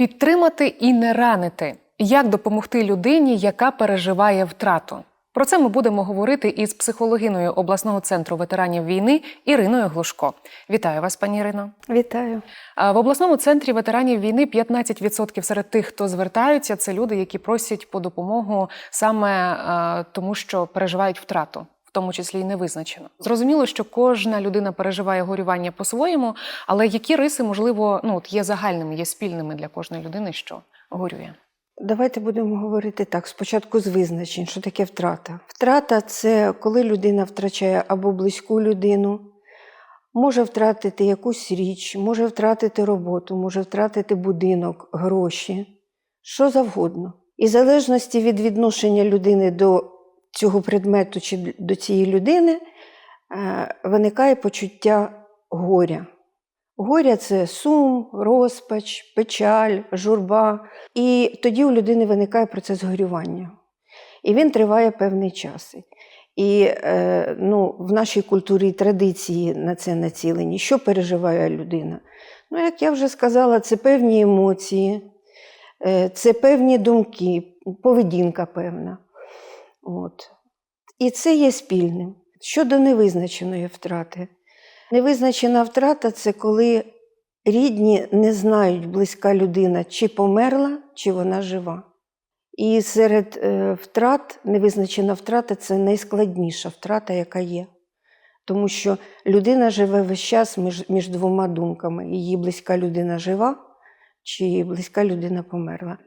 Підтримати і не ранити. Як допомогти людині, яка переживає втрату? Про це ми будемо говорити із психологиною обласного центру ветеранів війни Іриною Глушко. Вітаю вас, пані Ірино. Вітаю. В обласному центрі ветеранів війни 15% серед тих, хто звертаються, це люди, які просять по допомогу саме тому, що переживають втрату. В тому числі й невизначено. Зрозуміло, що кожна людина переживає горювання по-своєму, але які риси, можливо, ну от є загальними, є спільними для кожної людини, що горює. Давайте будемо говорити так. Спочатку з визначень, що таке втрата. Втрата це коли людина втрачає або близьку людину, може втратити якусь річ, може втратити роботу, може втратити будинок, гроші, що завгодно. І в залежності від відношення людини до цього предмету чи до цієї людини е, виникає почуття горя. Горя це сум, розпач, печаль, журба. І тоді у людини виникає процес горювання. І він триває певний час. І е, ну, в нашій культурі і традиції на це націлені. Що переживає людина? Ну, як я вже сказала, це певні емоції, е, це певні думки, поведінка певна. От. І це є спільним. Щодо невизначеної втрати. Невизначена втрата це коли рідні не знають, близька людина, чи померла, чи вона жива. І серед е, втрат, невизначена втрата це найскладніша втрата, яка є. Тому що людина живе весь час між, між двома думками: її близька людина жива, чи близька людина померла.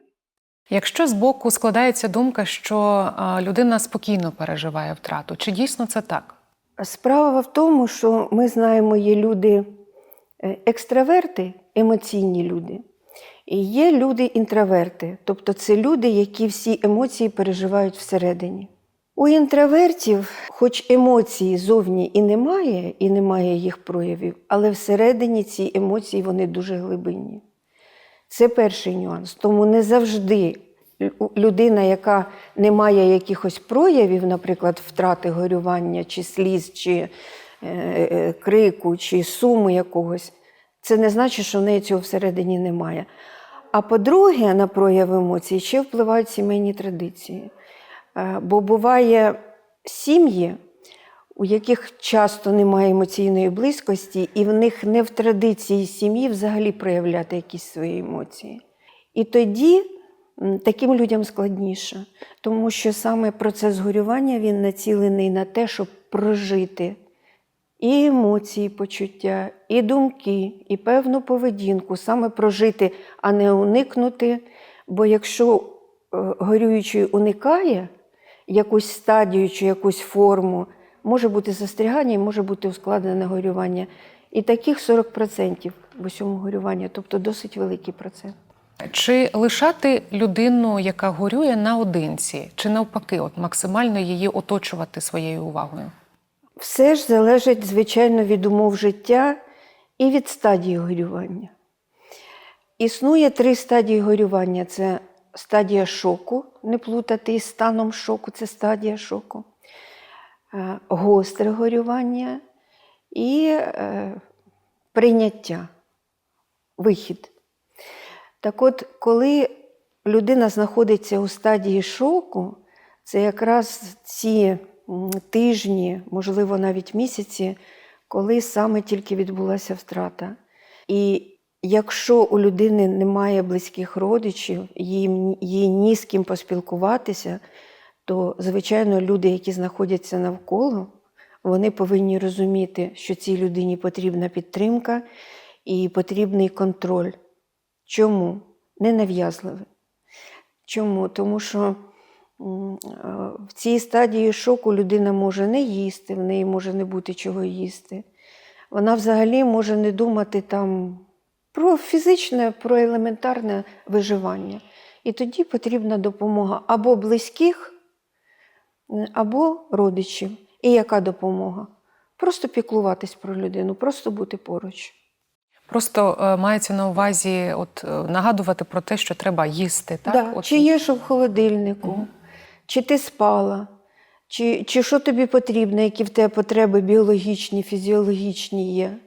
Якщо збоку складається думка, що людина спокійно переживає втрату, чи дійсно це так? Справа в тому, що ми знаємо, є люди е, екстраверти, емоційні люди, і є люди інтроверти, тобто це люди, які всі емоції переживають всередині. У інтровертів, хоч емоції зовні і немає, і немає їх проявів, але всередині ці емоції вони дуже глибинні. Це перший нюанс. Тому не завжди людина, яка не має якихось проявів, наприклад, втрати горювання, чи сліз, чи е, е, крику, чи суму якогось, це не значить, що в неї цього всередині немає. А по-друге, на прояв емоцій ще впливають сімейні традиції. Е, Бо буває сім'ї, у яких часто немає емоційної близькості, і в них не в традиції сім'ї взагалі проявляти якісь свої емоції. І тоді таким людям складніше, тому що саме процес горювання він націлений на те, щоб прожити і емоції, почуття, і думки, і певну поведінку, саме прожити, а не уникнути. Бо якщо е, горюючий уникає якусь стадію чи якусь форму, може бути застрягання і може бути ускладнене горювання. І таких 40% в усьому горювання, тобто досить великий процент. Чи лишати людину, яка горює наодинці, чи навпаки, от максимально її оточувати своєю увагою? Все ж залежить, звичайно, від умов життя і від стадії горювання. Існує три стадії горювання: це стадія шоку, не плутати із станом шоку, це стадія шоку, гостре горювання і е, прийняття, вихід. Так от, коли людина знаходиться у стадії шоку, це якраз ці тижні, можливо, навіть місяці, коли саме тільки відбулася втрата. І якщо у людини немає близьких родичів, їй, їй ні з ким поспілкуватися, то, звичайно, люди, які знаходяться навколо, вони повинні розуміти, що цій людині потрібна підтримка і потрібний контроль. Чому? Ненав'язливе. Чому? Тому що в цій стадії шоку людина може не їсти, в неї може не бути чого їсти. Вона взагалі може не думати там про фізичне, про елементарне виживання. І тоді потрібна допомога або близьких, або родичів. І яка допомога? Просто піклуватись про людину, просто бути поруч. Просто е, мається на увазі от, е, нагадувати про те, що треба їсти, так? Да. От, Чи є що в холодильнику, Мгм. чи ти спала, чи, чи що тобі потрібно, які в тебе потреби біологічні, фізіологічні є.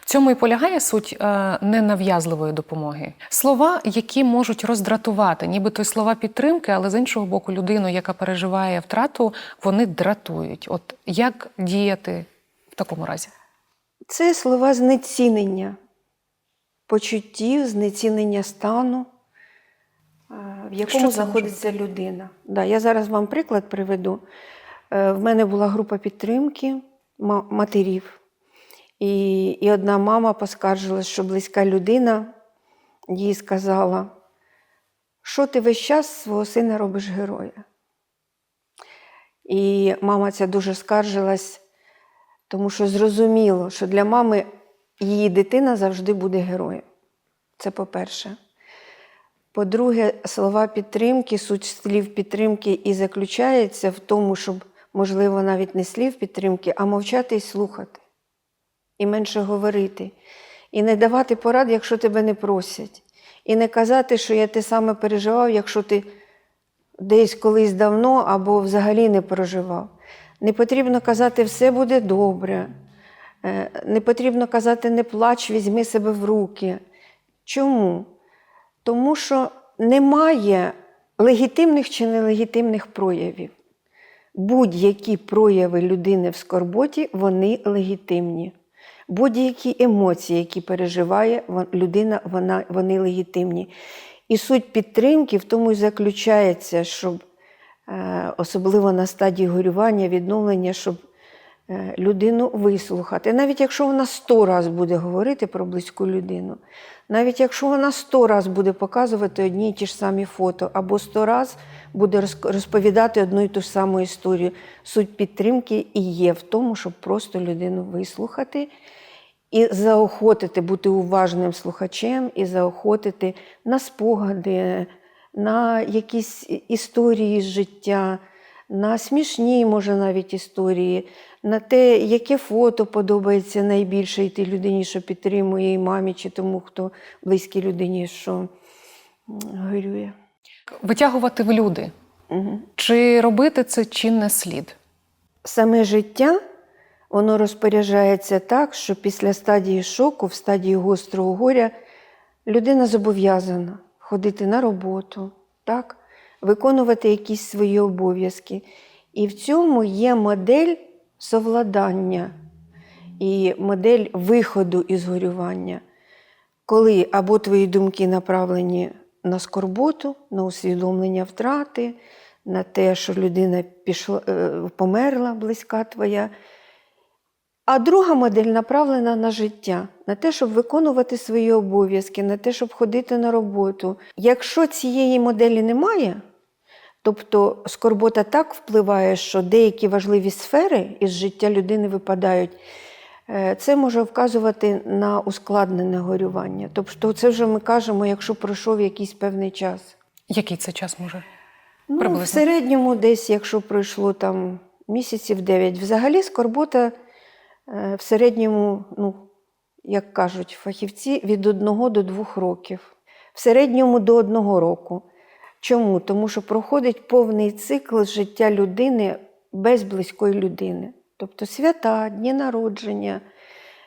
В цьому і полягає суть е, ненав'язливої допомоги. Слова, які можуть роздратувати, нібито й слова підтримки, але з іншого боку, людину, яка переживає втрату, вони дратують. От як діяти в такому разі? Це слова знецінення почуттів, знецінення стану, е, в якому знаходиться людина. Да, я зараз вам приклад приведу. Е, В мене була група підтримки матерів. І, і одна мама поскаржилась, що близька людина їй сказала, що ти весь час свого сина робиш героя. І мама ця дуже скаржилась, тому що зрозуміло, що для мами її дитина завжди буде героєм. Це по-перше. По-друге, слова підтримки, суть слів підтримки і заключається в тому, щоб, можливо, навіть не слів підтримки, а мовчати і слухати, і менше говорити, і не давати порад, якщо тебе не просять, і не казати, що я те саме переживав, якщо ти десь колись давно або взагалі не проживав. Не потрібно казати, все буде добре. Е, Не потрібно казати, не плач, візьми себе в руки. Чому? Тому що немає легітимних чи нелегітимних проявів. Будь-які прояви людини в скорботі, вони легітимні. Будь-які емоції, які переживає людина, вона, вони легітимні. І суть підтримки в тому і заключається, щоб е, особливо на стадії горювання, відновлення, щоб людину вислухати. Навіть якщо вона сто разів буде говорити про близьку людину, навіть якщо вона сто разів буде показувати одні й ті ж самі фото, або сто разів буде розповідати одну і ту ж саму історію, суть підтримки і є в тому, щоб просто людину вислухати і заохотити бути уважним слухачем, і заохотити на спогади, на якісь історії з життя, на смішні, може, навіть історії, на те, яке фото подобається найбільше і тій людині, що підтримує, і мамі, чи тому, хто близькій людині, що горює. Витягувати в люди. Угу. Чи робити це чи не слід? Саме життя воно розпоряджається так, що після стадії шоку, в стадії гострого горя, людина зобов'язана ходити на роботу, так? виконувати якісь свої обов'язки. І в цьому є модель совладання і модель виходу із горювання, коли або твої думки направлені на скорботу, на усвідомлення втрати, на те, що людина пішла, е, померла близька твоя. А друга модель направлена на життя, на те, щоб виконувати свої обов'язки, на те, щоб ходити на роботу. Якщо цієї моделі немає, тобто скорбота так впливає, що деякі важливі сфери із життя людини випадають, е, це може вказувати на ускладнене горювання. Тобто, це вже ми кажемо, якщо пройшов якийсь певний час. Який це час може? Ну, Приблизно. в середньому, десь, якщо пройшло там місяців 9. Взагалі скорбота е, в середньому, ну, як кажуть фахівці, від 1 до 2 років. В середньому до 1 року. Чому? Тому що проходить повний цикл життя людини без близької людини. Тобто свята, дні народження,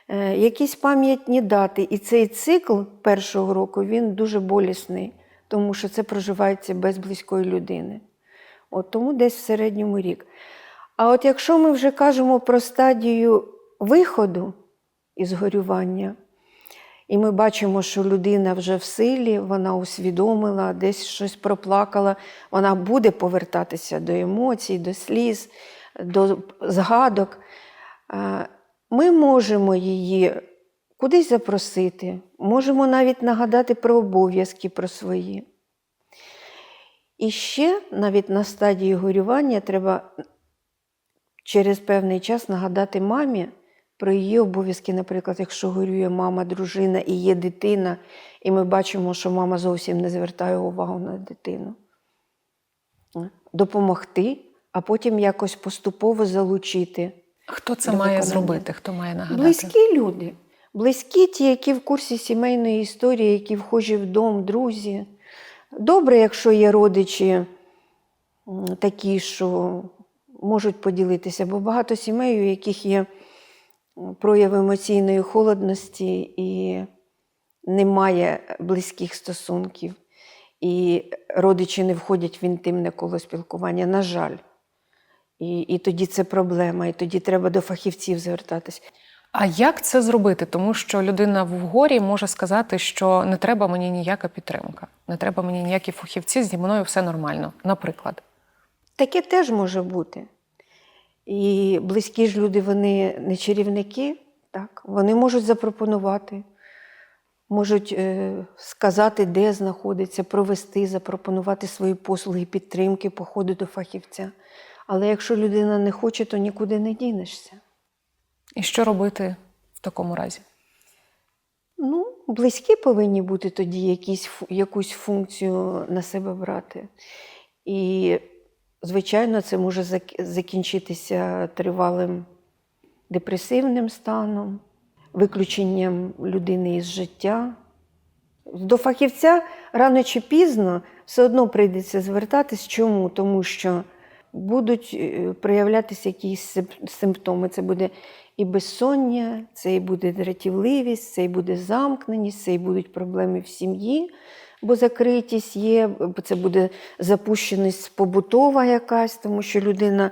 е, якісь пам'ятні дати. І цей цикл першого року він дуже болісний, тому що це проживається без близької людини. От тому десь в середньому рік. А от якщо ми вже кажемо про стадію виходу із горювання, і ми бачимо, що людина вже в силі, вона усвідомила, десь щось проплакала, вона буде повертатися до емоцій, до сліз, до згадок. Ми можемо її кудись запросити, можемо навіть нагадати про обов'язки про свої. І ще навіть на стадії горювання треба через певний час нагадати мамі про її обов'язки, наприклад, якщо горює мама, дружина і є дитина, і ми бачимо, що мама зовсім не звертає увагу на дитину. Допомогти, а потім якось поступово залучити. Хто це має виконання. зробити? Хто має нагадати? Близькі люди. Близькі ті, які в курсі сімейної історії, які вхожі в дом, друзі. Добре, якщо є родичі такі, що можуть поділитися, бо багато сімей, у яких є прояв емоційної холодності і немає близьких стосунків, і родичі не входять в інтимне коло спілкування, на жаль. І, і тоді це проблема, і тоді треба до фахівців звертатись. А як це зробити? Тому що людина в горі може сказати, що не треба мені ніяка підтримка, не треба мені ніякі фахівці, зі мною все нормально, наприклад. Таке теж може бути. І близькі ж люди, вони не чарівники, так? вони можуть запропонувати, можуть е, сказати, де знаходиться, провести, запропонувати свої послуги, підтримки, походу до фахівця. Але якщо людина не хоче, то нікуди не дінешся. І що робити в такому разі? Ну, близькі повинні бути тоді якісь, якусь функцію на себе брати. І, звичайно, це може закінчитися тривалим депресивним станом, виключенням людини із життя. До фахівця рано чи пізно все одно прийдеться звертатись. Чому? Тому що будуть е, проявлятися якісь симптоми. Це буде і безсоння, це і буде дратівливість, це і буде замкненість, це і будуть проблеми в сім'ї, бо закритість є, бо це буде запущеність побутова якась, тому що людина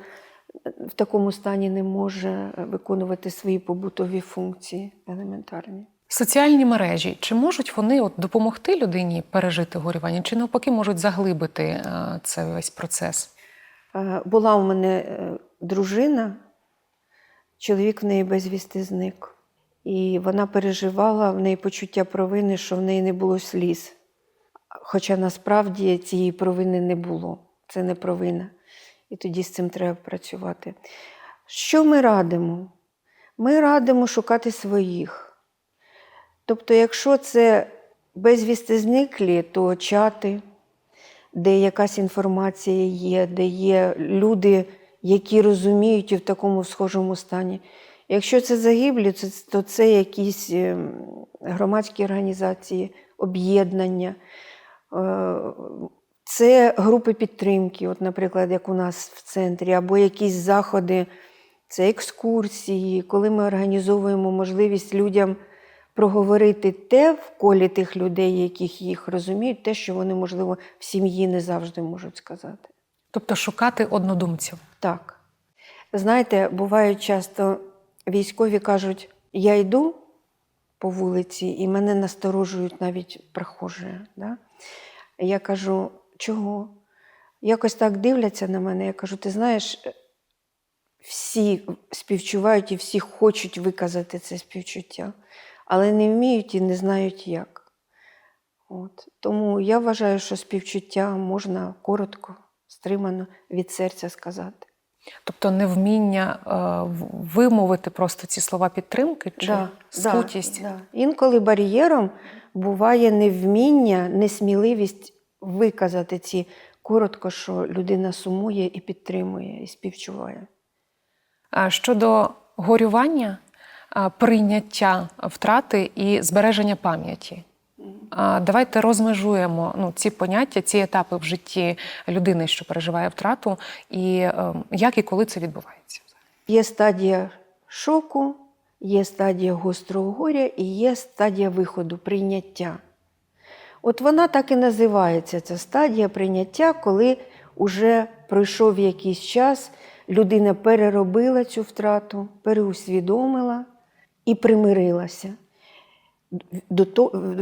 в такому стані не може виконувати свої побутові функції елементарні. Соціальні мережі чи можуть вони от допомогти людині пережити горювання, чи навпаки можуть заглибити е, цей весь процес? Е, Була у мене е, дружина, чоловік в неї безвісти зник. І вона переживала в неї почуття провини, що в неї не було сліз. Хоча насправді цієї провини не було. Це не провина. І тоді з цим треба працювати. Що ми радимо? Ми радимо шукати своїх. Тобто, якщо це безвісти зниклі, то чати, де якась інформація є, де є люди, які розуміють і в такому схожому стані. Якщо це загиблі, то, це якісь ем, громадські організації, об'єднання. Е, Це групи підтримки, от, наприклад, як у нас в центрі, або якісь заходи, це екскурсії, коли ми організовуємо можливість людям проговорити те в колі тих людей, яких їх розуміють, те, що вони, можливо, в сім'ї не завжди можуть сказати. Тобто шукати однодумців. Так. Знаєте, бувають часто військові кажуть, я йду по вулиці, і мене насторожують навіть прохожі. Да? Я кажу, чого? Якось так дивляться на мене. Я кажу, ти знаєш, всі співчувають і всі хочуть виказати це співчуття, але не вміють і не знають як. От. Тому я вважаю, що співчуття можна коротко, стримано від серця сказати. Тобто невміння е, вимовити просто ці слова підтримки чи скутість. Да, да. Інколи бар'єром буває невміння, несміливість виказати ці коротко, що людина сумує і підтримує, і співчуває. А щодо горювання, прийняття втрати і збереження пам'яті. Давайте розмежуємо ну, ці поняття, ці етапи в житті людини, що переживає втрату, і е, як і коли це відбувається. Є стадія шоку, є стадія гострого горя і є стадія виходу, прийняття. От вона так і називається, ця стадія прийняття, коли уже пройшов якийсь час, людина переробила цю втрату, переусвідомила і примирилася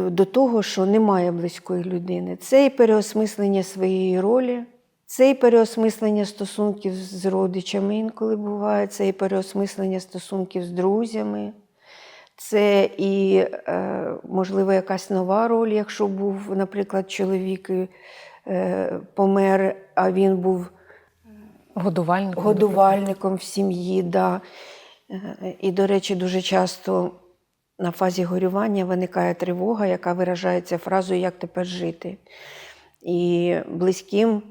до, того, що немає близької людини. Це і переосмислення своєї ролі, це і переосмислення стосунків з родичами інколи буває, це і переосмислення стосунків з друзями. Це і, е, можливо, якась нова роль, якщо був, наприклад, чоловік і, е, помер, а він був Годувальник. годувальником в сім'ї. Да. Е, І, до речі, дуже часто на фазі горювання виникає тривога, яка виражається фразою Як тепер жити. І близьким,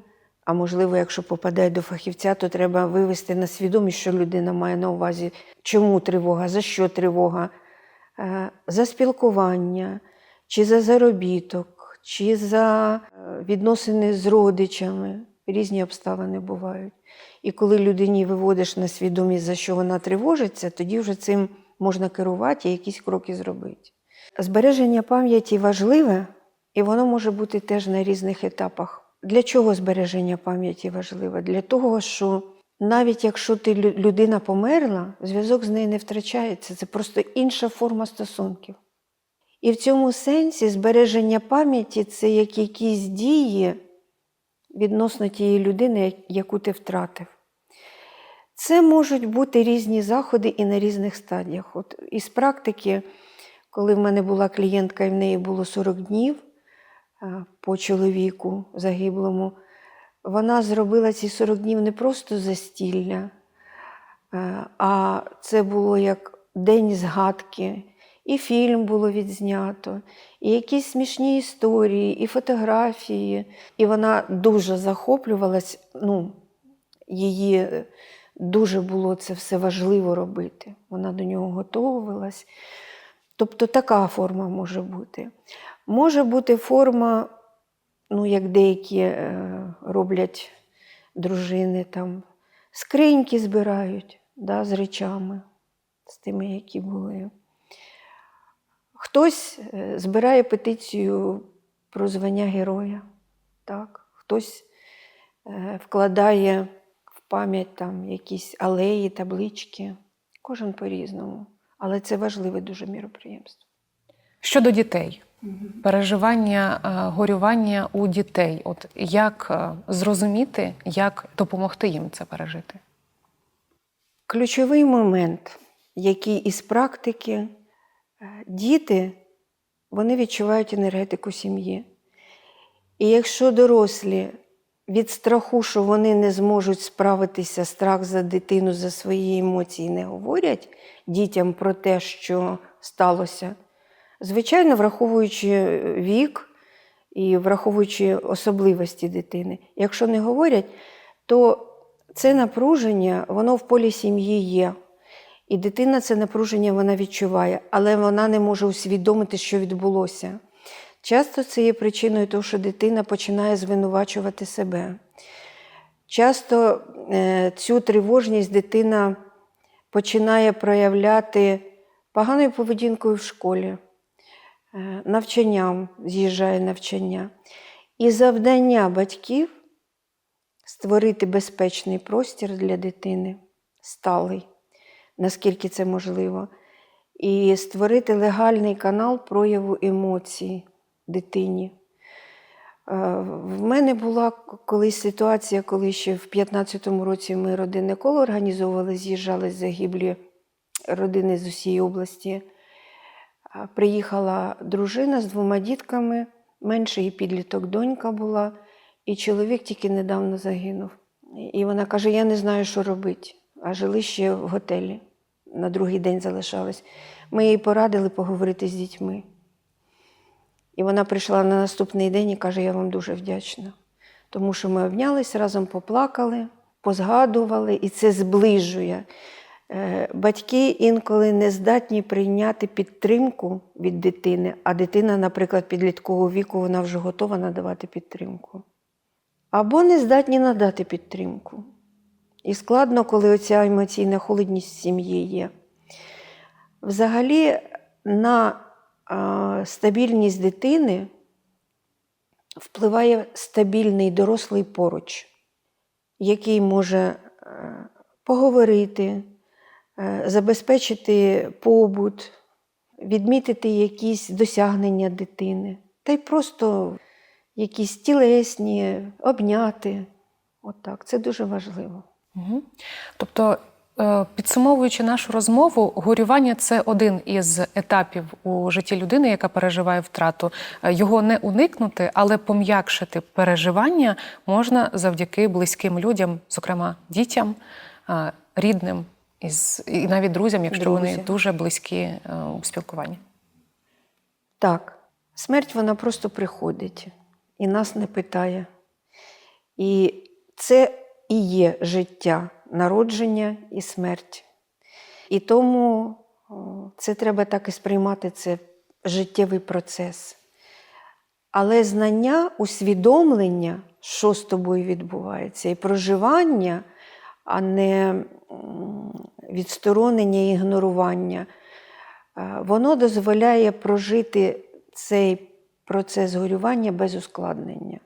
а можливо, якщо попадає до фахівця, то треба вивести на свідомість, що людина має на увазі, чому тривога, за що тривога, Е, за спілкування, чи за заробіток, чи за е, відносини з родичами. Різні обставини бувають. І коли людині виводиш на свідомість, за що вона тривожиться, тоді вже цим можна керувати і якісь кроки зробити. Збереження пам'яті важливе, і воно може бути теж на різних етапах. Для чого збереження пам'яті важливе? Для того, що навіть якщо ти людина померла, зв'язок з нею не втрачається. Це просто інша форма стосунків. І в цьому сенсі збереження пам'яті це як якісь дії відносно тієї людини, яку ти втратив. Це можуть бути різні заходи і на різних стадіях. От із практики, коли в мене була клієнтка, і в неї було 40 днів е, по чоловіку загиблому, вона зробила ці 40 днів не просто застілля, е, а це було як день згадки. І фільм було відзнято, і якісь смішні історії, і фотографії. І вона дуже захоплювалась. Ну, її е, дуже було це все важливо робити. Вона до нього готувалась. Тобто така форма може бути. Може бути форма, ну, як деякі е, роблять дружини, там, скриньки збирають да, з речами, з тими, які були. Хтось е, збирає петицію про звання героя, так? хтось е, вкладає пам'ять там якісь алеї, таблички. Кожен по-різному. Але це важливе дуже міроприємство. Щодо дітей, переживання, е, горювання у дітей. От як е, зрозуміти, як допомогти їм це пережити? Ключовий момент, який із практики, е, діти вони відчувають енергетику сім'ї. І якщо дорослі від страху, що вони не зможуть справитися, страх за дитину, за свої емоції не говорять дітям про те, що сталося, звичайно, враховуючи вік і враховуючи особливості дитини, якщо не говорять, то це напруження, воно в полі сім'ї є. І дитина це напруження вона відчуває, але вона не може усвідомити, що відбулося. Часто це є причиною того, що дитина починає звинувачувати себе. Часто е, цю тривожність дитина починає проявляти поганою поведінкою в школі, е, навчанням, з'їжджає навчання. І завдання батьків створити безпечний простір для дитини, сталий, наскільки це можливо, і створити легальний канал прояву емоцій дитині. Е, В мене була колись ситуація, коли ще в 15-му році ми родинне коло організовували, з'їжджали загиблі родини з усієї області. Приїхала дружина з двома дітками, менший підліток донька була, і чоловік тільки недавно загинув. І вона каже: Я не знаю, що робити. А жили ще в готелі. На другий день залишались. Ми їй порадили поговорити з дітьми. І вона прийшла на наступний день і каже: Я вам дуже вдячна. Тому що ми обнялись, разом поплакали, позгадували, і це зближує. Е, Батьки інколи не здатні прийняти підтримку від дитини, а дитина, наприклад, підліткового віку, вона вже готова надавати підтримку. Або не здатні надати підтримку. І складно, коли оця емоційна холодність в сім'ї є. Взагалі, на стабільність дитини впливає стабільний дорослий поруч, який може е, поговорити, е, забезпечити побут, відмітити якісь досягнення дитини, та й просто якісь тілесні, обняти. Отак, це дуже важливо. Угу. Тобто, підсумовуючи нашу розмову, горювання це один із етапів у житті людини, яка переживає втрату. Е, Його не уникнути, але пом'якшити переживання можна завдяки близьким людям, зокрема дітям, е, рідним із, і навіть друзям, якщо вони дуже близькі е, у спілкуванні. Так, смерть вона просто приходить і нас не питає. І це і є життя, народження і смерть. І тому це треба так і сприймати, це життєвий процес. Але знання, усвідомлення, що з тобою відбувається, і проживання, а не відсторонення і ігнорування, е, воно дозволяє прожити цей процес горювання без ускладнення.